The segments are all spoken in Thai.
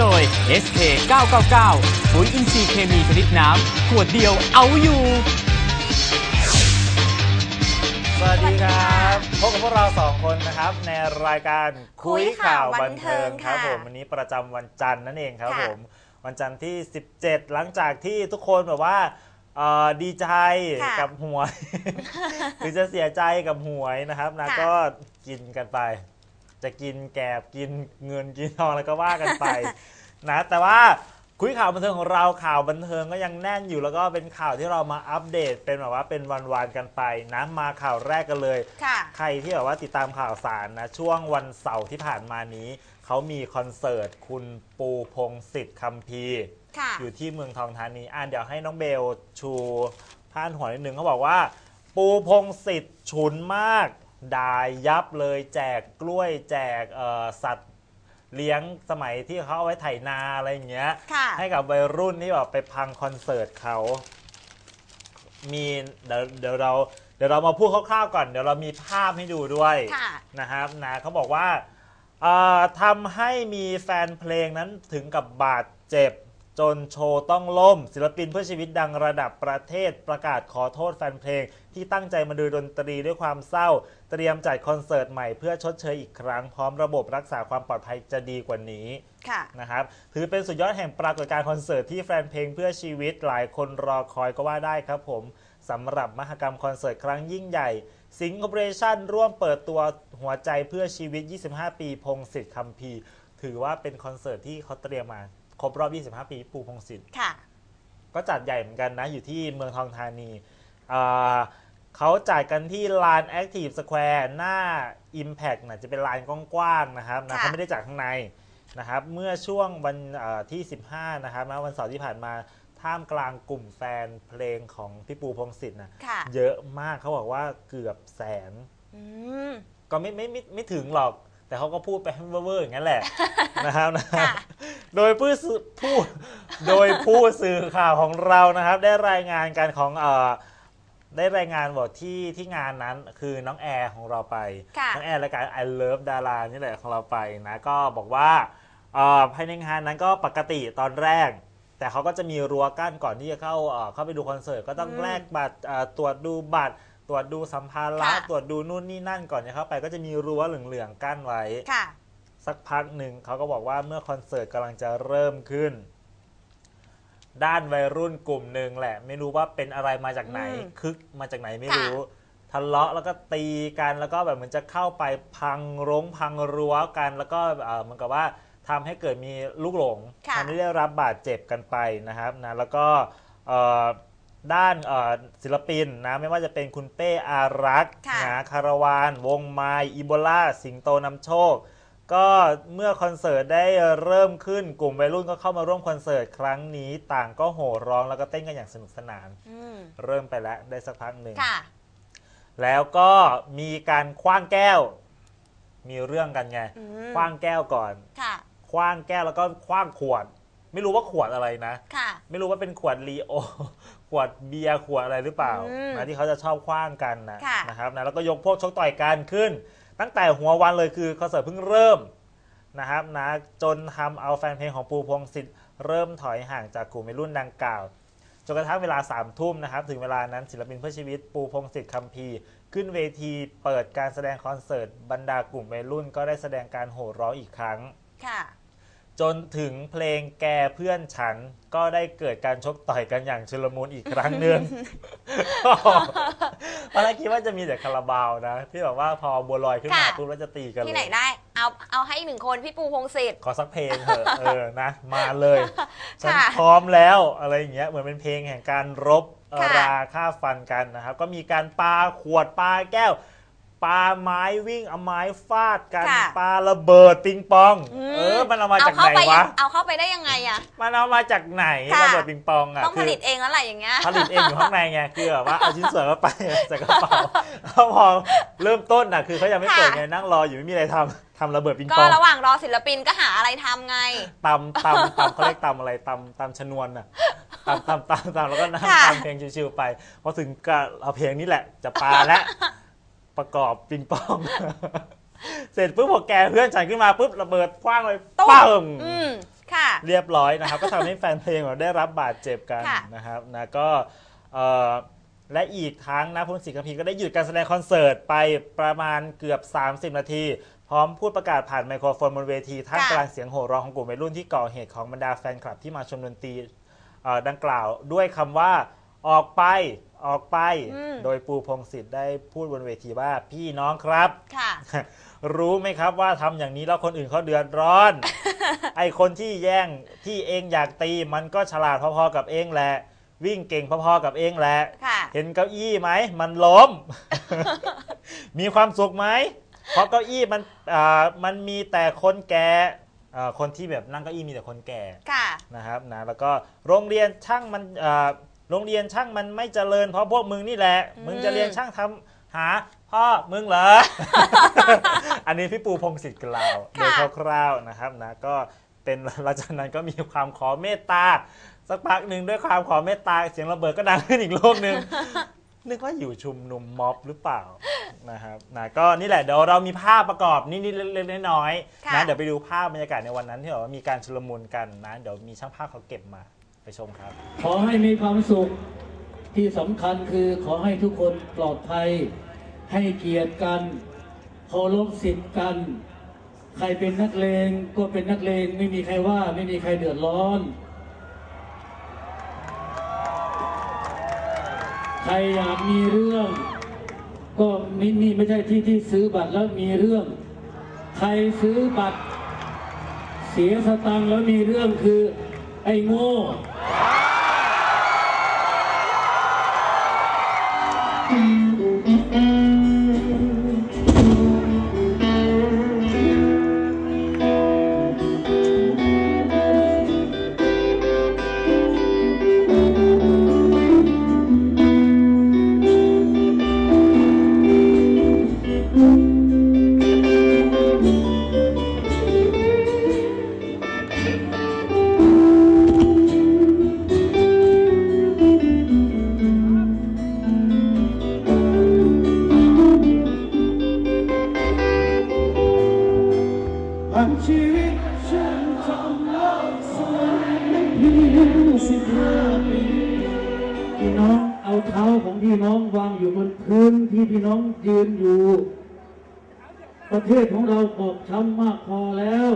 โดย SK 999ปุ๋ยอินทรีย์เคมีชนิดน้ำขวดเดียวเอาอยู่ สวัสดีครับพบกับพวกเราสองคนนะครับ ในรายการคุยข่าวบันเทิงครับคุยข่าวบันเทิงค่ะผมวันนี้ประจำวันจันทร์นั่นเองครับค่ะผม วันจันทร์ที่ 17 หลังจากที่ทุกคนแบบว่าเอ่อดีใจค่ะ กับหวย หรือจะเสียใจกับหวยนะครับนะค่ะก็กินกันไป จะกินแกบกินเงินกินทองแล้วก็ว่ากันไป นะแต่ว่าคุยข่าวบันเทิงของเราข่าวบันเทิงก็ยังแน่นอยู่แล้วก็เป็นข่าวที่เรามาอัปเดตเป็นแบบว่าเป็นวันๆกันไปนะมาข่าวแรกกันเลย ค่ะ ใครที่แบบว่าติดตามข่าวสารนะ ช่วงวันเสาร์ที่ผ่านมานี้ เขามีคอนเสิร์ตคุณปูพงศิษฐ์คัมภีร์ ค่ะ อยู่ที่เมืองทองธานีอะเดี๋ยวให้น้องเบลชูพานหัวนิดนึงเขาบอกว่า ปูพงศิษฐ์ฉุนมากด่ายับเลยแจกกล้วยแจกเอ่อสัตว์ เลี้ยงสมัยที่เขาเอาไว้ไถนาอะไรอย่างเงี้ย ค่ะ ให้กับวัยรุ่นที่แบบไปพังคอนเสิร์ตเขา มีเดี๋ยวเดี๋ยวเราเดี๋ยวเรามาพูดคร่าวๆก่อน เดี๋ยวเรามีภาพให้ดูด้วยค่ะ นะครับนะเขาบอกว่าเอ่อทำให้มีแฟนเพลงนั้นถึงกับบาดเจ็บ จนโชว์ต้องล่ม ศิลปินเพื่อชีวิตดังระดับประเทศประกาศขอโทษแฟนเพลง ที่ตั้งใจมาดูดนตรีด้วยความเศร้า เตรียมจัดคอนเสิร์ตใหม่เพื่อชดเชยอีกครั้ง พร้อมระบบรักษาความปลอดภัยจะดีกว่านี้ค่ะนะครับถือเป็นสุดยอดแห่งปรากฏการณ์คอนเสิร์ตที่แฟนเพลงเพื่อชีวิตหลายคนรอคอยก็ว่าได้ครับผมสำหรับมหกรรมคอนเสิร์ตครั้งยิ่งใหญ่ สิงคโปร์เรชั่นร่วมเปิดตัวหัวใจเพื่อชีวิต 25 ปี พงศิษฐ์คัมภีร์ถือว่าเป็นคอนเสิร์ตที่เขาเตรียมมา ครบรอบ 25 ปีปูพงศิษฐ์ค่ะ ก็จัดใหญ่เหมือนกันนะ อยู่ที่เมืองทองธานีอ่าเขาจัดกันที่ลาน Active Square หน้า Impact นะจะเป็นลานกว้างๆนะครับนะค่ะ เขาไม่ได้จัดข้างในนะครับเมื่อช่วงวันเอ่อที่ 15 นะครับนะวันเสาร์ที่ผ่านมาท่ามกลางกลุ่มแฟนเพลงของพี่ปูพงศิษฐ์นะค่ะ เยอะมากเขาบอกว่าเกือบแสน อืม ก็ไม่ไม่ไม่ไม่ถึงหรอก แต่เขาก็พูดไปให้เวอร์ๆอย่างนั้นแหละนะครับนะค่ะโดยผู้สื่อผู้โดยผู้สื่อข่าวของเรานะครับ ได้รายงานการของเอ่อได้รายงานบอกที่ที่งานนั้นคือน้องแอร์ของเราไป ค่ะน้องแอร์รายการ I Love ดารานี่แหละของเราไปนะก็บอกว่าเอ่อภายในงานนั้นก็ปกติตอนแรก แต่เขาก็จะมีรั้วกั้นก่อนที่จะเข้าเอ่อเข้าไปดูคอนเสิร์ตก็ต้องอืม แลกบัตรเอ่อตรวจดูบัตร ตรวจดูสัมภาระค่ะ ตรวจดูนู่นนี่นั่นก่อนจะเข้าไป ก็จะมีรั้วเหลืองๆกั้นไว้ ค่ะ สักพักหนึ่งเขาก็บอกว่าเมื่อคอนเสิร์ตกำลังจะเริ่มขึ้น ด้านวัยรุ่นกลุ่มหนึ่งแหละ ไม่รู้ว่าเป็นอะไรมาจากไหน อืมคึกมาจากไหนไม่ค่ะรู้ ทะเลาะแล้วก็ตีกันแล้วก็แบบเหมือนจะเข้าไปพังรงพังรั้วกัน แล้วก็เอ่อเหมือนกับว่าทำให้เกิดมีลูกหลงค่ะ ทำให้ได้รับบาดเจ็บกันไปนะครับนะแล้วก็เอ่อ ด้านเอ่อศิลปินนะไม่ว่าจะเป็นคุณเป้อารักษ์ค่ะนะคาราวาน วงไม้อีโบลาสิงโตนำโชค ก็เมื่อคอนเสิร์ตได้เริ่มขึ้นกลุ่มวัยรุ่นก็เข้ามาร่วมคอนเสิร์ตครั้งนี้ต่างก็โห่ร้องแล้วก็เต้นกันอย่างสนุกสนานอืมเริ่มไปแล้วได้สักพักหนึ่งค่ะแล้วก็มีการคว้างแก้ว มีเรื่องกันไงอืมคว้างแก้วก่อนค่ะคว้างแก้วแล้วก็คว้างขวด ไม่รู้ว่าขวดอะไรนะค่ะไม่รู้ว่าเป็นขวดลีโอ ขวดเบียร์ขวดอะไรหรือเปล่าอืมนะที่เขาจะชอบคว้างกันนะค่ะ นะครับนะแล้วก็ยกพวกชกต่อยกันขึ้น ตั้งแต่หัววันเลยคือคอนเสิร์ตเพิ่งเริ่มนะครับนะจนทำเอาแฟนเพลงของปูพงศิษฐ์เริ่มถอยห่างจากกลุ่มวัยรุ่นดังกล่าว จนกระทั่งเวลา3ามทุ่มนะครับถึงเวลานั้นศิลปินเพื่อชีวิตปูพงศิษฐ์คัมภีร์ ขึ้นเวทีเปิดการแสดงคอนเสิร์ตบรรดากลุ่มวัยรุ่น ก็ได้แสดงการโห่ร้องอีกครั้ง ค่ะ จนถึงเพลงแกเพื่อนฉันก็ได้เกิดการชกต่อยกันอย่างชุลมุนอีกครั้งหนึ่งตอนแรกคิดว่าจะมีแต่คาราบาวนะ ที่แบบว่าพอบัวลอยขึ้นมาค่ะปุ๊บแล้วจะตีกันที่เลไหนยได้ เอาเอาให้อีกหนึ่งคนพี่ปูพงศิษฐ์ขอสักเพลงเถอะเออนะ มาเลยฉันค่ะพร้อมแล้วอะไรอย่างเงี้ยเหมือนเป็นเพลงแห่งการรบเอ่อค่ะราฆ่าฟันกันนะครับ ก็มีการปาขวดปาแก้ว ปาไม้วิ่งเอาไม้ฟาดกันค่ะปาระเบิดปิงปอง มเออมันเอามาจากเข้ไหนไปวะ เอาเข้าไปได้ยังไงอะ มันเอามาจากไหนค่ะ ระเบิดปิงปองอะต้องผคือลิตเองแล้วแหละอย่างเงี้ยผลิตเองอยู่ข้างในไงคือแบบว่าเอาชิ้นส่วนเข้าไปใส่กระเป๋าแล้วพอเริ่มต้นอะคือเขายังไม่เปิดไงนั่งรออยู่ไม่มีอะไรทำทำระเบิดปิงก็ปองระหว่างรอศิลปินก็หาอะไรทำไง ตำตำตำเขาเรียกตำอะไรตำตำชนวนอะตำตำตำตำแล้วก็นั่งค่ะ ตำเพลงชิวๆไปพอถึงก็เอาเพลงนี้แหละจะปาและ ประกอบปิงปอง เสร็จปุ๊บพอแกเพื่อนฉันขึ้นมาปุ๊บระเบิดคว้างเลยตุ้มปังอืมค่ะ เรียบร้อยนะครับ ก็ทำให้แฟนเพลงเราได้รับบาดเจ็บกันค่ะ นะครับนะก็เอ่อและอีกทั้งนะพลศิษย์คัมภีร์ก็ได้หยุดการแสดงคอนเสิร์ตไปประมาณเกือบ 30 นาที พร้อมพูดประกาศผ่านไมโครโฟนบนเวทีท่ามกลางเสียงโห่ร้องของกลุ่มวัยรุ่นที่ก่อเหตุของบรรดาแฟนคลับที่มาชมดนตรีเอ่อดังกล่าวด้วยคำว่าออกไป ออกไป อืม โดยปูพงศิษฐ์ได้พูดบนเวทีว่าพี่น้องครับ ค่ะ รู้ไหมครับว่าทำอย่างนี้แล้วคนอื่นเขาเดือดร้อน ไอคนที่แย่งที่เองอยากตีมันก็ฉลาดพอๆกับเองแหละ วิ่งเก่งพอๆกับเองแหละ ค่ะ เห็นเก้าอี้ไหม มันล้ม มีความสุขไหม เพราะเก้าอี้มันอ่ามันมีแต่คนแก่อ่าคนที่แบบนั่งเก้าอี้มีแต่คนแก่ค่ะ นะครับนะแล้วก็โรงเรียนช่างมันอ่า โรงเรียนช่างมันไม่เจริญ เพราะพวกมึงนี่แหละอืมมึงจะเรียนช่างทำหาพ่อมึงเหรอ อันนี้พี่ปูพงศิษฐ์กล่าวโดยคร่าวๆนะครับนะก็เป็นหลังจากนั้นก็มีความขอเมตตาสักพักหนึ่งด้วยความขอเมตตาเสียงระเบิดก็ดังขึ้นอีกโลกหนึ่งนึกว่าอยู่ชุมนุมม็อบหรือเปล่านะครับนะก็นี่แหละเดี๋ยวเรามีภาพประกอบนิดๆเล็กๆน้อยๆค่ะนะเดี๋ยวไปดูภาพบรรยากาศในวันนั้นที่แบบว่ามีการชุลมุนกันนะเดี๋ยวมีช่างภาพเขาเก็บมา ไปชมครับ ขอให้มีความสุขที่สำคัญคือขอให้ทุกคนปลอดภัย ให้เกียรติกันเคารพสิทธิ์กัน ใครเป็นนักเลงก็เป็นนักเลงไม่มีใครว่าไม่มีใครเดือดร้อน ใครอยากมีเรื่อง ก็นี่นี่ไม่ใช่ที่ที่ซื้อบัตรแล้วมีเรื่อง ใครซื้อบัตร เสียสตังค์แล้วมีเรื่องคือ ไอ้โง่ สิบห้าปีพี่น้องเอาเท้าของพี่น้องวางอยู่บนพื้นที่พี่น้องยืนอยู่ ประเทศของเราบอบช้ำมากพอแล้ว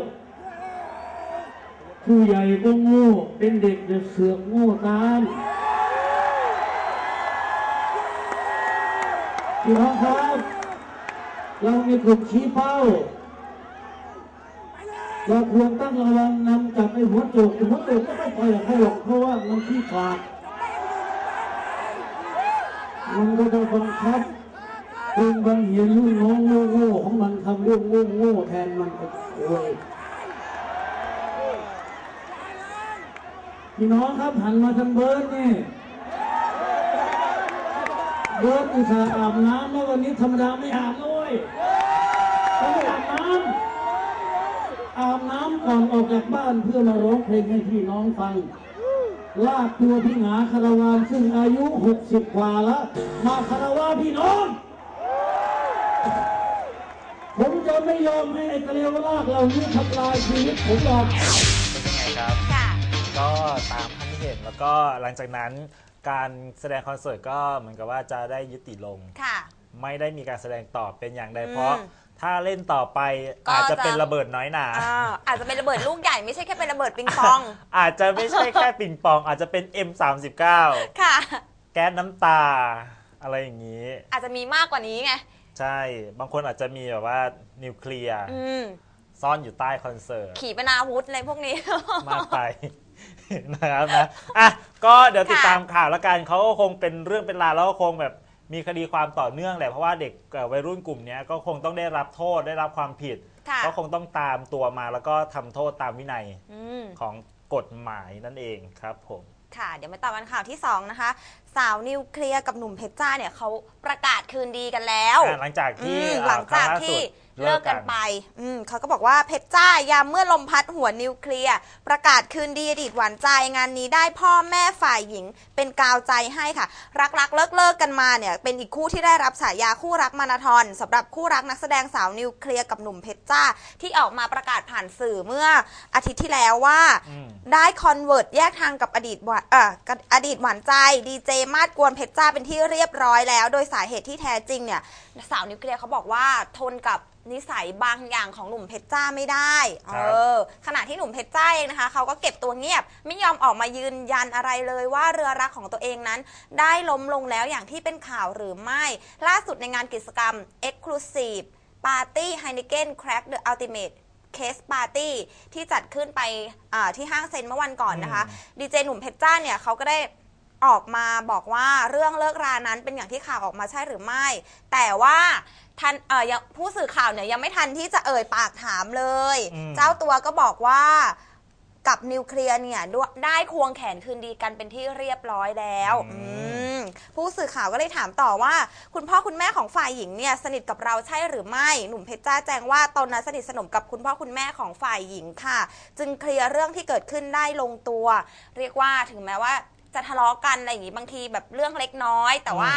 ผู้ใหญ่ก็โง่เป็นเด็กจะเสือกโง่ตามพี่น้องครับ เรามีกลุ่มชี้เป้า เราควรตั้งระวังนำจับไอ้หัวโจกไอ้หัวโจกก็ไม่ปล่อยให้หรอกเพราะว่ามันขี้ขลาดมันก็จะบังคับดึงบังเหียนลูกน้องโง่ๆของมันทำเรื่องโง่ๆแทนมันก็โวยพี่น้องครับหันมาทางเบิร์ดนี่เบิร์ดอุตส่าห์อาบน้ำแล้ววันนี้ธรรมดาไม่อาบนะเว้ยเขาไม่อาบน้ำ อาบน้ำก่อนออกจากบ้านเพื่อมาร้องเพลงให้พี่น้องฟัง ลากตัวพี่หงาคาราวานซึ่งอายุ 60 กว่าแล้วมาคาราวาพี่น้อง ผมจะไม่ยอมให้ไอ้กระเลวลากเหล่านี้ทำลายชีวิตผมหรอก เป็นยังไงครับ ค่ะ ก็ตามภาพที่เห็นแล้วก็หลังจากนั้นการแสดงคอนเสิร์ตก็เหมือนกับว่าจะได้ยุติลง ค่ะ ไม่ได้มีการแสดงต่อเป็นอย่างใดอืมเพราะ ถ้าเล่นต่อไปก็อาจจะจะ เป็นระเบิดน้อยหนา อ่าอาจจะเป็นระเบิดลูกใหญ่ไม่ใช่แค่เป็นระเบิดปิงปอง อาจจะไม่ใช่แค่ปิงปอง อาจจะเป็น M39 ค่ะ แก๊สน้ำตา อะไรอย่างนี้ อาจจะมีมากกว่านี้ไง ใช่ บางคนอาจจะมีแบบว่านิวเคลียร์อืม ซ่อนอยู่ใต้คอนเสิร์ต ขี่ปนาวุธอะไรพวกนี้ มากไป นะครับนะอะก็เดี๋ยวติดค่ะ ตามข่าวแล้วกันเขาก็คงเป็นเรื่องเป็นราวแล้วก็คงแบบ มีคดีความต่อเนื่องแหละเพราะว่าเด็กเอ่อวัยรุ่นกลุ่มเนี้ยก็คงต้องได้รับโทษได้รับความผิด ค่ะ ก็คงต้องตามตัวมาแล้วก็ทำโทษตามวินัยอืม ของกฎหมายนั่นเองครับผม ค่ะ เดี๋ยวมาต่อกันข่าวที่ 2 นะคะ สาวนิวเคลียร์กับหนุ่มเพชรจ้าเนี่ยเขาประกาศคืนดีกันแล้วอะหลังจากที่อืมอ่หลังจากครั้ล่ที่สุดเลิกกันไปอืมเขาก็บอกว่าเพชรจ้ายามเมื่อลมพัดหัวนิวเคลียร์ประกาศคืนดีอดีตหวานใจงานนี้ได้พ่อแม่ฝ่ายหญิง เป็นกาวใจให้ค่ะ รักรักเลิกเลิกๆกันมาเนี่ยเป็นอีกคู่ที่ได้รับฉายาคู่รักมาราธอนสำหรับคู่รักนักแสดงสาวนิวเคลียร์กับหนุ่มเพชรจ้าที่ออกมาประกาศผ่านสื่อเมื่ออาทิตย์ที่แล้วว่า อืม ได้คอนเวิร์ตแยกทางกับอดีตหวานเอ่อกับอดีตหวานใจดีเจมาดกวนเพชรจ้าเป็นที่เรียบร้อยแล้ว โดยสาเหตุที่แท้จริงเนี่ยสาวนิวเคลียร์เขาบอกว่าทนกับนิสัยบางอย่างของหนุ่มเพชรจ้าไม่ได้เอครับอขณะที่หนุ่มเพชรจ้าเองนะคะเขาก็เก็บตัวเงียบ ไม่ยอมออกมายืนยันอะไรเลยว่าเรือรักของตัวเองนั้น ได้ล้มลงแล้วอย่างที่เป็นข่าวหรือไม่ ล่าสุดในงานกิจกรรม Exclusive Party Heineken Crack the Ultimate เคสปาร์ตี้ที่จัดขึ้นไปอ่าที่ห้างเซนเมื่อวันก่อนนะคะ ดีเจหนุ่มเพชรจ้าเนี่ยเขาก็ได้ ออกมาบอกว่าเรื่องเลิกรานั้นเป็นอย่างที่ข่าวออกมาใช่หรือไม่ แต่ว่าทันเอ่อยังผู้สื่อข่าวเนี่ยยังไม่ทันที่จะเอ่ยปากถามเลย อืม เจ้าตัวก็บอกว่ากับนิวเคลียร์เนี่ยด้วยได้ควงแขนคืนดีกันเป็นที่เรียบร้อยแล้วอืมผู้สื่อข่าวก็เลยถามต่อว่า คุณพ่อคุณแม่ของฝ่ายหญิงเนี่ยสนิทกับเราใช่หรือไม่หนุ่มเพชรจ้าแจ้งว่าตอนนั้นสนิทสนมกับคุณพ่อคุณแม่ของฝ่ายหญิงค่ะ จึงเคลียร์เรื่องที่เกิดขึ้นได้ลงตัว เรียกว่าถึงแม้ว่า จะทะเลาะกันอะไรอย่างนี้บางทีแบบเรื่องเล็กน้อย แต่ว่า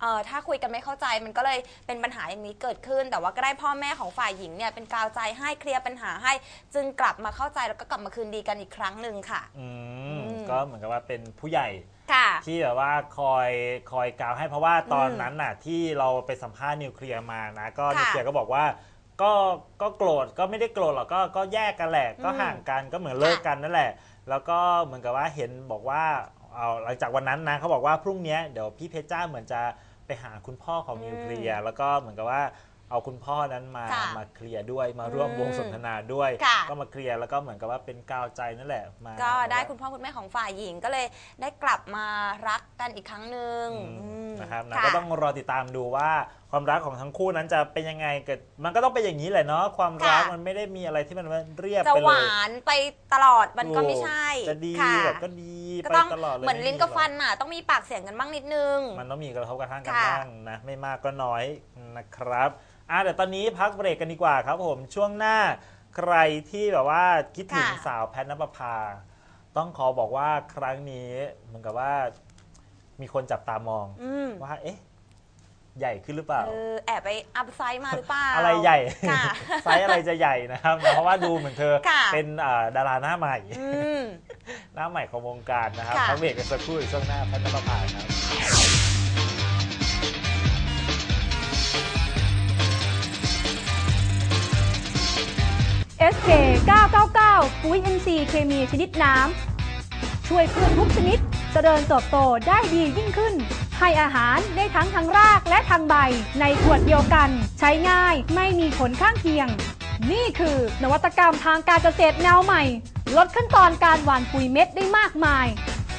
เอ่อถ้าคุยกันไม่เข้าใจมันก็เลยเป็นปัญหาอย่างนี้เกิดขึ้น แต่ว่าก็ได้พ่อแม่ของฝ่ายหญิงเนี่ยเป็นกาวใจให้เคลียร์ปัญหาให้ จึงกลับมาเข้าใจแล้วก็กลับมาคืนดีกันอีกครั้งหนึ่งค่ะ อืมอืม ก็เหมือนกับว่าเป็นผู้ใหญ่ค่ะ ที่แบบว่าคอยคอยกล่าวให้เพราะว่าตอนนั้นน่ะที่เราไปสัมภาษณ์นิวเคลียร์มานะก็ค่ะนิวเคลียร์ก็บอกว่า ก็ก็โกรธก็ไม่ได้โกรธหรอกก็ก็แยกกันแหละ ก็อืมห่างกันก็เหมือนเลิกค่ะกันนั่นแหละ แล้วก็เหมือนกับว่าเห็นบอกว่า เอาหลังจากวันนั้นนะเขาบอกว่าพรุ่งเนี้ยเดี๋ยวพี่เพชรจ้าเหมือนจะไปหาคุณพ่อของนิวเคลียร์แล้วก็เหมือนกับว่าเอาคุณพ่อนั้นมาค่ะมาเคลียร์ด้วยมาร่วมอืมวงสนทนาด้วย ค่ะ ก็มาเคลียร์แล้วก็เหมือนกับว่าเป็นกาวใจนั่นแหละมาก็ได้แบบว่าคุณพ่อคุณแม่ของฝ่ายหญิงก็เลยได้กลับมารักกันอีกครั้งหนึ่งอืมอืมนะครับนะค่ะก็ต้องรอติดตามดูว่า ความรักของทั้งคู่นั้นจะเป็นยังไงเกิดมันก็ต้องเป็นอย่างนี้แหละเนาะความรักค่ะ มันไม่ได้มีอะไรที่มันเรียบจะไปหเลวายนไปตลอดมันก็ไม่ใช่จะดีค่ะแบบก็ดีก็ไปต้องตลอดเลยเหมือนลิ้นกับไฟันน่ะต้องมีปากเสียงกันบ้างนิดนึง มันต้องมีกระทบกระทั่งกันค่ะ บ้างนะไม่มากก็น้อยนะครับอะเดี๋ยวตอนนี้พักเบรกกันดีกว่าครับผมช่วงหน้าใครที่แบบว่าคิดถึงค่ะ สาวแพทนปภาต้องขอบอกว่าครั้งนี้เหมือนกับว่ามีคนจับตามอง อืมว่าเอ๊ะ ใหญ่ขึ้นหรือเปล่า เออแอบไปอัพไซด์มาหรือเปล่าอะไรใหญ่ ค่ะ ไซส์อะไรจะใหญ่นะครับ เพราะว่าดูเหมือนเธอค่ะ เป็นอ่าดาราหน้าใหม่ อืม หน้าใหม่ของวงการนะครับค่ะ พักเบรกกันสักครู่อีกช่วงหน้าพัฒนประภาครับ SK 999 ปุ๋ย NC เคมีชนิดน้ำ ช่วยพืชทุกชนิดเจริญเติบโตได้ดียิ่งขึ้น ให้อาหารได้ทั้งทางรากและทางใบ ในขวดเดียวกัน ใช้ง่ายไม่มีผลข้างเคียง นี่คือนวัตกรรมทางการเกษตรแนวใหม่ ลดขั้นตอนการหว่านปุ๋ยเม็ดได้มากมาย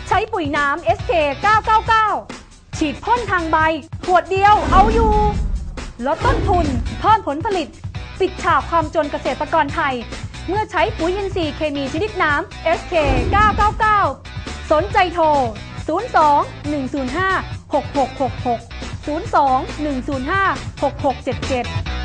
ใช้ปุ๋ยน้ำ SK 999 ฉีดพ่นทางใบ ขวดเดียวเอาอยู่ ลดต้นทุนเพิ่มผลผลิต ปิดฉากความจนเกษตรกรไทย เมื่อใช้ปุ๋ยอินทรีย์เคมีชนิดน้ำ SK 999 สนใจโทร 02 105 6666 02 105 6677